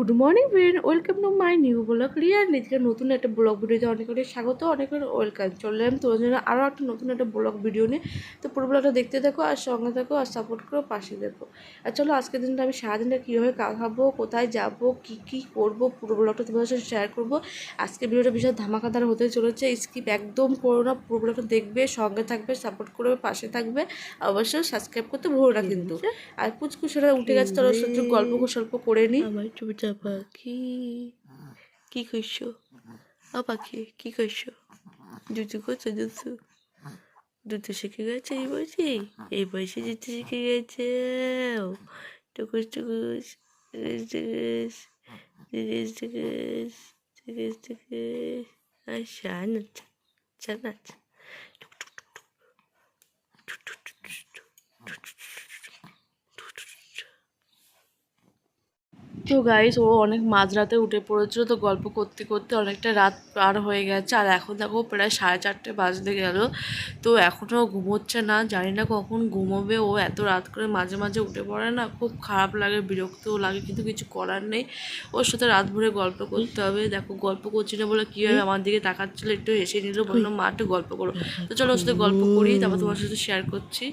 Good morning friend welcome to my new blog রিয়ার নিজকে নতুন একটা ব্লগ ভিডিওতে অনেক অনেক স্বাগত অনেক অনেক ওয়েলকাম চলে এলাম তোমার জন্য আরও একটা নতুন একটা ব্লগ ভিডিও নিয়ে তো পুরো ব্লগটা দেখতে থাকো আর সঙ্গে থাকো আর সাপোর্ট করো পাশে দেখো আর চলো আজকের দিনটা আমি সারাদিনটা কীভাবে কাটাবো কোথায় যাব কী কী করব পুরো ব্লগটা তোমাদের সাথে শেয়ার করব। আজকে ভিডিওটা বিশাল ধামাকাদার হতে চলেছে স্কিপ একদম করো না পুরো ব্লগটা দেখবে সঙ্গে থাকবে সাপোর্ট করবে পাশে থাকবে অবশ্যই সাবস্ক্রাইব করতে ভুলো না কিন্তু। আর পুচকুচেরা উঠে গেছে তারা গল্প স্বল্প করে নিই আমার চুপচা পাখি কি করছো ও পাখি কি করছো জুতু করছো জুতু জুতু শিখে গেছে এই বয়সে এই বয়সে জুতু শিখে গেছে টুকুস টুকুস টুকুস টুকুস টুকুস টুকুস টুকুস আচ্ছা নাচ আচ্ছা তো গাইস ও অনেক মাঝরাতে উঠে পড়েছিল, তো গল্প করতে করতে অনেকটা রাত পার হয়ে গেছে। আর এখন দেখো, প্রায় সাড়ে চারটে বাজতে গেল। তো এখনও ঘুমোচ্ছে না, জানি না কখন ঘুমোবে। ও এত রাত করে মাঝে মাঝে উঠে পড়ে না, খুব খারাপ লাগে, বিরক্তও লাগে, কিন্তু কিছু করার নেই। ওর সাথে রাত ভরে গল্প করতে হবে। দেখো, গল্প করছি না বলে কীভাবে আমার দিকে তাকাচ্ছিল, একটু হেসে নিল, বলল, মা, একটু গল্প করো। তো চলো ওর সাথে গল্প করি, তারপর তোমার সাথে শেয়ার করছি।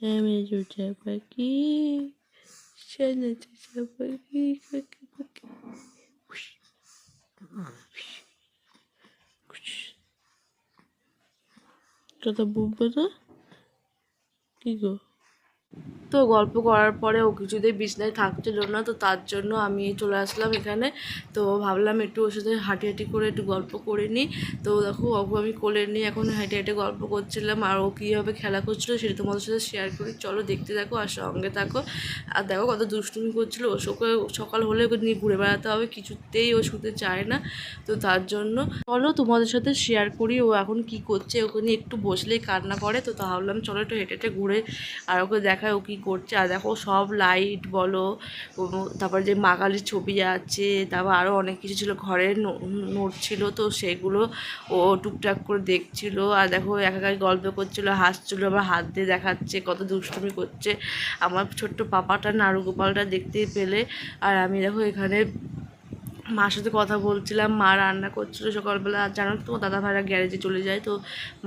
É do tempo aqui. Xana do tempo aqui. aqui, aqui. Ush. Ush. Ush. Que gol. তো গল্প করার পরে ও কিছুতেই বিছনায় থাকছিল না, তো তার জন্য আমি চলে আসলাম এখানে। তো ভাবলাম একটু ওর সাথে হাঁটি হাঁটি করে একটু গল্প করে নিই। তো দেখো ওকে আমি কোলে নিই এখন হেঁটে হেঁটে গল্প করছিলাম। আর ও কীভাবে খেলা করছিল সেটা তোমাদের সাথে শেয়ার করি। চলো দেখতে থাকো আর সঙ্গে থাকো। আর দেখো কত দুষ্টুমি করছিল। ও সকাল সকাল হলে ওকে নিয়ে ঘুরে বেড়াতে হবে। কিছুতেই ও শুতে চায় না। তো তার জন্য চলো তোমাদের সাথে শেয়ার করি ও এখন কি করছে। ওকে নিয়ে একটু বসলেই কান্না করে। তো ভাবলাম চলো একটু হেঁটে হেঁটে ঘুরে আর ওকে দেখায় ও কী করছে। আর দেখো সব লাইট বলো তারপর যে মাগালির ছবি আছে তারপর আরও অনেক কিছু ছিল। ঘরের নোট ছিল তো সেগুলো ও টুকটাক করে দেখছিল। আর দেখো একাকার গল্প করছিল, হাসছিলো আবার হাত দিয়ে দেখাচ্ছে, কত দুষ্টুমি করছে। আমার ছোট্ট পাপাটা নাড়ু গোপালটা দেখতে পেলে। আর আমি দেখো এখানে মার সাথে কথা বলছিলাম, মা রান্না করছিল সকালবেলা। জানো তো দাদা ভাইরা গ্যারেজে চলে যায়, তো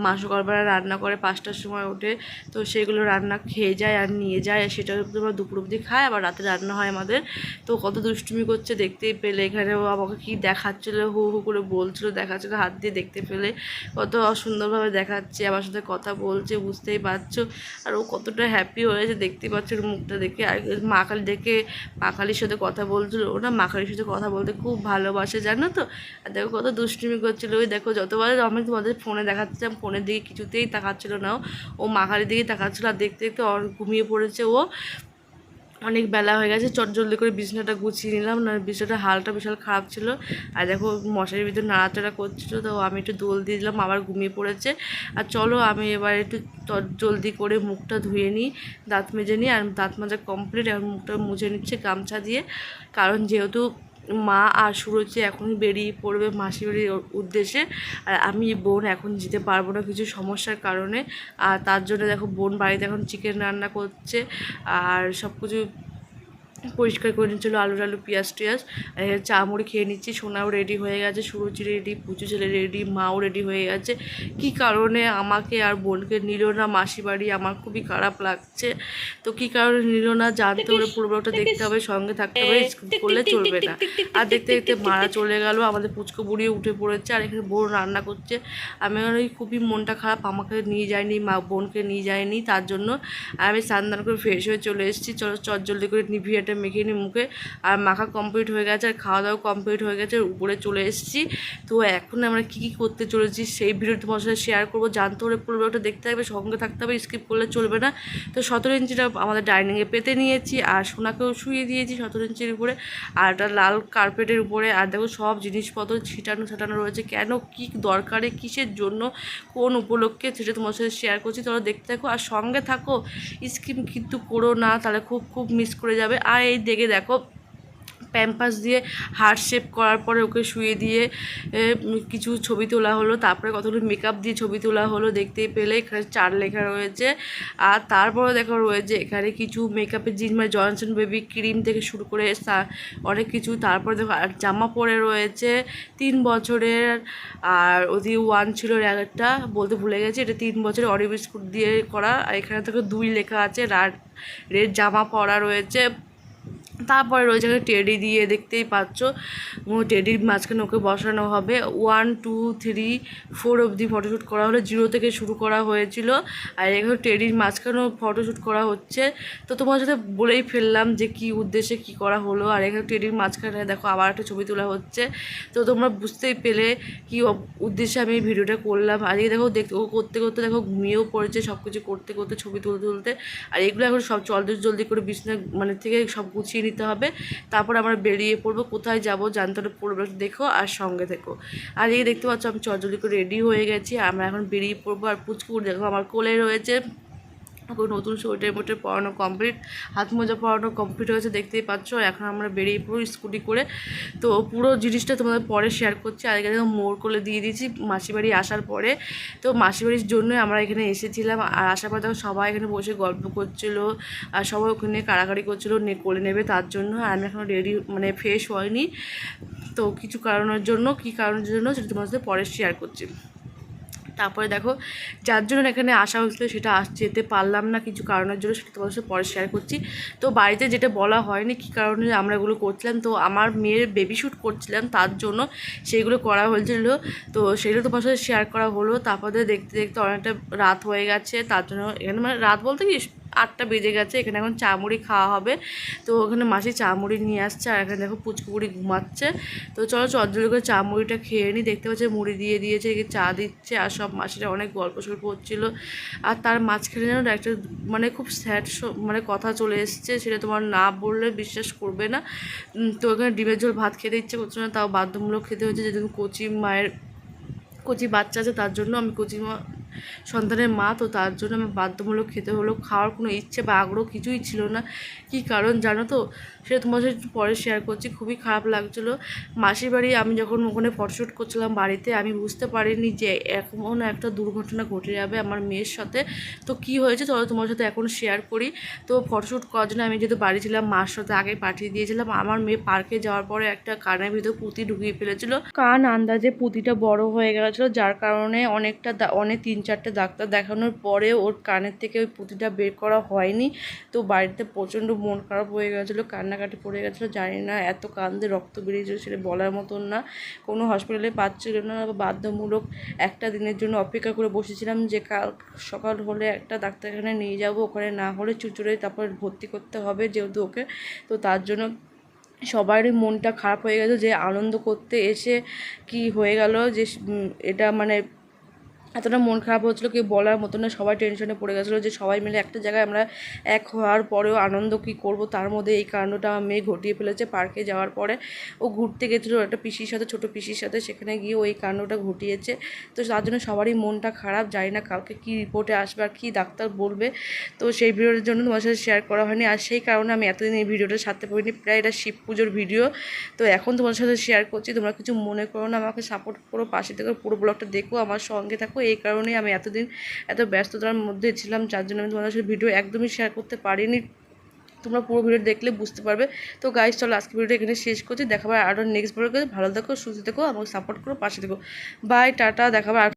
মা সকালবেলা রান্না করে পাঁচটার সময় ওঠে। তো সেগুলো রান্না খেয়ে যায় আর নিয়ে যায়, আর সেটা তোমরা দুপুর অবধি খায়, আবার রাতে রান্না হয় আমাদের। তো কত দুষ্টুমি করছে দেখতেই পেলে, এখানে ও আমাকে কী দেখাচ্ছিলো, হু হু করে বলছিলো দেখাচ্ছিলো হাত দিয়ে দেখতে পেলে। কত সুন্দরভাবে দেখাচ্ছে, আমার সাথে কথা বলছে, বুঝতেই পারছ। আর ও কতটা হ্যাপি হয়েছে, দেখতেই পাচ্ছ মুখটা দেখে। আর মা কালী দেখে, মা কালীর সাথে কথা বলছিলো, ও না মা সাথে কথা বলতে খুব খুব ভালোবাসে, জানো তো? আর দেখো কত দুষ্টুমি করছিল। ওই দেখো যতবার আমি তোমাদের ফোনে দেখাচ্ছিলাম, ফোনের দিকে কিছুতেই তাকাচ্ছিলো না ও। মাখারির দিকে তাকাচ্ছিলো আর দেখতে দেখতে ঘুমিয়ে পড়েছে ও। অনেক বেলা হয়ে গেছে, চট জলদি করে বিছনাটা গুছিয়ে নিলাম, না বিছনাটা হালটা বিশাল খারাপ ছিল। আর দেখো মশারির ভিতরে নাড়াচাড়া করছিল, তো আমি একটু দোল দিয়ে দিলাম, আবার ঘুমিয়ে পড়েছে। আর চলো আমি এবার একটু চট জলদি করে মুখটা ধুয়ে নিই, দাঁত মেজে নিই, আর দাঁত মাজা কমপ্লিট আর মুখটা মুছে নিচ্ছে গামছা দিয়ে। কারণ যেহেতু মা আর সুরজি এখন বেরিয়ে পড়বে মাসি বাড়ির উদ্দেশ্যে। আর আমি বোন এখন যেতে পারব না কিছু সমস্যার কারণে। আর তার জন্য দেখো বোন বাড়িতে এখন চিকেন রান্না করছে। আর সব কিছু পরিষ্কার করে নিচ্ছিলো আলু টালু পেঁয়াজ টিয়াজ চা মুড়ি খেয়ে নিচ্ছি। সোনাও রেডি হয়ে গেছে সুরজি রেডি পুচু ছেলে রেডি মাও রেডি হয়ে গেছে। কি কারণে আমাকে আর বোনকে নিল না? মাসি বাড়ি আমার খুবই খারাপ লাগছে। তো কি কারণে নিল না? জানতে হলে পুরোটা দেখতে হবে সঙ্গে থাকতে হবে করলে চলবে না। আর দেখতে দেখতে মারা চলে গেল আমাদের পুচকো বুড়িয়ে উঠে পড়েছে আর এখানে বোন রান্না করছে। আমি ওই খুবই মনটা খারাপ আমাকে নিয়ে যায়নি মা বোনকে নিয়ে যায়নি তার জন্য। আমি স্নান করে ফ্রেশ হয়ে চলে এসেছি। চলো চট জলদি করে নিভিয়াটা এটা মেখে নিই মুখে। আর মাখা কমপ্লিট হয়ে গেছে, আর খাওয়া দাওয়া কমপ্লিট হয়ে গেছে উপরে চলে এসেছি। তো এখন আমরা কী কী করতে চলেছি সেই ভিডিও তোমার সাথে শেয়ার করব। জানতে হলে পুরো ওটা দেখতে হবে সঙ্গে থাকতে হবে স্কিপ করলে চলবে না। তো সতেরো ইঞ্চিটা আমাদের ডাইনিংয়ে পেতে নিয়েছি, আর সোনাকেও শুয়ে দিয়েছি সতেরো ইঞ্চির উপরে, আর একটা লাল কার্পেটের উপরে। আর দেখো সব জিনিসপত্র ছিটানো ছাটানো রয়েছে, কেন, কী দরকারে, কিসের জন্য, কোন উপলক্ষে সেটা তোমার সাথে শেয়ার করছি। তোমরা দেখতে থাকো, আর সঙ্গে থাকো স্কিম কিন্তু করো না, তাহলে খুব খুব মিস করে যাবে। আর এই দেখে দেখো প্যাম্পাস দিয়ে হার্ট শেপ করার পরে ওকে শুয়ে দিয়ে কিছু ছবি তোলা হলো, তারপরে কতগুলো মেকআপ দিয়ে ছবি তোলা হলো দেখতেই পেলে, এখানে চার লেখা রয়েছে। আর তারপরে দেখা রয়েছে, এখানে কিছু মেকআপের জিনিস মানে জনসন বেবি ক্রিম থেকে শুরু করে অনেক কিছু। তারপরে দেখো, আর জামা পরে রয়েছে, তিন বছরের, আর ওদিকে ওয়ান ছিল একটা, বলতে ভুলে গেছি, এটা তিন বছরের অরি বিস্কুট দিয়ে করা। আর এখানে থেকে দুই লেখা আছে রেড জামা পরা রয়েছে। তারপরে রয়েছে টেডি দিয়ে দেখতেই পাচ্ছ। টেডির মাঝখানে ওকে বসানো হবে। ওয়ান টু থ্রি ফোর অবধি ফটোশ্যুট করা হলো। জিরো থেকে শুরু করা হয়েছিল। আর এখানে টেডির মাঝখানেও ফটোশ্যুট করা হচ্ছে। তো তোমার সাথে বলেই ফেললাম যে কি উদ্দেশ্যে কি করা হলো। আর এখানে টেডির মাঝখানে দেখো আবার একটা ছবি তোলা হচ্ছে। তো তোমরা বুঝতেই পেলে কি উদ্দেশ্যে আমি এই ভিডিওটা করলাম। আজকে দেখো, দেখতে ও করতে করতে দেখো ঘুমিয়েও পড়েছে সব কিছু করতে করতে, ছবি তুলতে তুলতে। আর এগুলো এখন সব জলদি জলদি করে বিছনা মানে থেকে সব গুছিয়ে নিতে হবে। তারপর আমরা বেরিয়ে পড়ব। কোথায় যাব জানতে হলে একটু দেখো আর সঙ্গে থেকো। আর এই দেখতে পাচ্ছ আমি চজলি করে রেডি হয়ে গেছি। আমরা এখন বেরিয়ে পড়ব। আর পুচকুর দেখো আমার কোলে রয়েছে। ওকে নতুন সোয়েটার মোটে পড়ানো কমপ্লিট হাত মোজা পড়ানো কমপ্লিট হয়েছে, দেখতেই পাচ্ছ। এখন আমরা বেরিয়ে পড়ি স্কুটি করে। তো পুরো জিনিসটা তোমাদের পরে শেয়ার করছি। আগে দেখো মোড় করে দিয়ে দিয়েছি মাসি বাড়ি আসার পরে। তো মাসি বাড়ির জন্যই আমরা এখানে এসেছিলাম। আর আসার পর দেখো সবাই এখানে বসে গল্প করছিল। আর সবাই ওখানে কাড়াকাড়ি করছিল নে কোলে নেবে তার জন্য। আর আমি এখনও রেডি মানে ফ্রেশ হয়নি। তো কিছু কারণের জন্য, কী কারণের জন্য সেটা সাথে পরে শেয়ার করছি। তারপরে দেখো, যার জন্য এখানে আসা হয়েছিল সেটা আস, যেতে পারলাম না কিছু কারণের জন্য সেটা তোমার সাথে পরে শেয়ার করছি। তো বাড়িতে যেটা বলা হয়নি কী কারণে আমরা এগুলো করছিলাম, তো আমার মেয়ের বেবি শ্যুট করছিলাম তার জন্য সেইগুলো করা হয়েছিল। তো সেগুলো তোমার সাথে শেয়ার করা হলো, তারপরে দেখতে দেখতে অনেকটা রাত হয়ে গেছে, তার জন্য এখানে মানে রাত বলতে কি আটটা বেজে গেছে, এখানে এখন চামুড়ি খাওয়া হবে। তো ওখানে মাসি চামুড়ি নিয়ে আসছে আর এখানে দেখো পুচকুড়ি ঘুমাচ্ছে। তো চলো চজ্জল করে চামুড়িটা খেয়ে নিই দেখতে পাচ্ছি মুড়ি দিয়ে দিয়েছে চা দিচ্ছে আর সব মাসিরা অনেক গল্প সল্প হচ্ছিল আর তার মাঝখানে যেন একটা মানে খুব স্যাড মানে কথা চলে এসছে, সেটা তোমার না বললে বিশ্বাস করবে না। তো ওখানে ডিমের ঝোল ভাত খেতে ইচ্ছে করছে না, তাও বাধ্যমূলক খেতে হচ্ছে যেদিন কচি মায়ের কচি বাচ্চা আছে, তার জন্য আমি কচি মা সন্তানের মা তো তার জন্য আমার বাধ্যমূলক খেতে হলো খাওয়ার কোনো ইচ্ছে বা আগ্রহ কিছুই ছিল না। কি কারণ জানো তো? সেটা তোমার সাথে পরে শেয়ার করছি। খুবই খারাপ লাগছিল। মাসির বাড়ি আমি যখন ওখানে ফটোশ্যুট করছিলাম বাড়িতে, আমি বুঝতে পারিনি যে এমন একটা দুর্ঘটনা ঘটে যাবে আমার মেয়ের সাথে। তো কি হয়েছে? চলো তোমার সাথে এখন শেয়ার করি। তো ফটোশ্যুট করার জন্য আমি যেহেতু বাড়ি ছিলাম, মার সাথে আগে পাঠিয়ে দিয়েছিলাম। আমার মেয়ে পার্কে যাওয়ার পরে একটা কানের ভিতরে পুঁতি ঢুকিয়ে ফেলেছিল। কান আন্দাজে পুঁতিটা বড় হয়ে গেছিল, যার কারণে অনেকটা অনেক তিন চারটে ডাক্তার দেখানোর পরে ওর কানের থেকে ওই পুঁতিটা বের করা হয়নি। তো বাড়িতে প্রচণ্ড মন খারাপ হয়ে গেছিল, কান্নাকাটি পড়ে গেছিল, জানি না এত কান্দে রক্ত বেরিয়েছিল সেটা বলার মতন না। কোনো হসপিটালে পাচ্ছিল না, বাধ্যমূলক একটা দিনের জন্য অপেক্ষা করে বসেছিলাম যে কাল সকাল হলে একটা ডাক্তারখানায় নিয়ে যাব, ওখানে না হলে চুচুড়ে তারপর ভর্তি করতে হবে যেহেতু ওকে। তো তার জন্য সবারই মনটা খারাপ হয়ে গেছে যে আনন্দ করতে এসে কি হয়ে গেল যে এটা মানে এতটা মন খারাপ হচ্ছিল কি বলার মতো না, সবাই টেনশনে পড়ে গেছিল যে সবাই মিলে একটা জায়গায় আমরা এক হওয়ার পরেও আনন্দ কি করব, তার মধ্যে এই কাণ্ডটা মেয়ে ঘটিয়ে ফেলেছে পার্কে যাওয়ার পরে। ও ঘুরতে গেছিল একটা পিসির সাথে, ছোটো পিসির সাথে, সেখানে গিয়ে ওই কাণ্ডটা ঘটিয়েছে। তো তার জন্য সবারই মনটা খারাপ, জানি না কালকে কী রিপোর্টে আসবে আর কী ডাক্তার বলবে। তো সেই ভিডিওর জন্য তোমার সাথে শেয়ার করা হয়নি। আর সেই কারণে আমি এতদিন এই ভিডিওটা সারতে পারিনি, প্রায় এটা শিব পুজোর ভিডিও তো এখন তোমার সাথে শেয়ার করছি, তোমরা কিছু মনে করো না, আমাকে সাপোর্ট করো, পাশে থেকে পুরো ব্লগটা দেখো, আমার সঙ্গে থাকো। এই কারণেই আমি এতদিন এত ব্যস্ততার মধ্যে ছিলাম, যার জন্য আমি তোমাদের সাথে ভিডিও একদমই শেয়ার করতে পারিনি। তোমরা পুরো ভিডিও দেখলে বুঝতে পারবে। তো গাইজ চলো আজকে ভিডিও এখানে শেষ করছি। দেখাবার আরও নেক্সট ভিডিও ভালো থাকো, সুস্থ থেকো, আমাকে সাপোর্ট করো, পাশে থেকো। বাই টাটা দেখাবার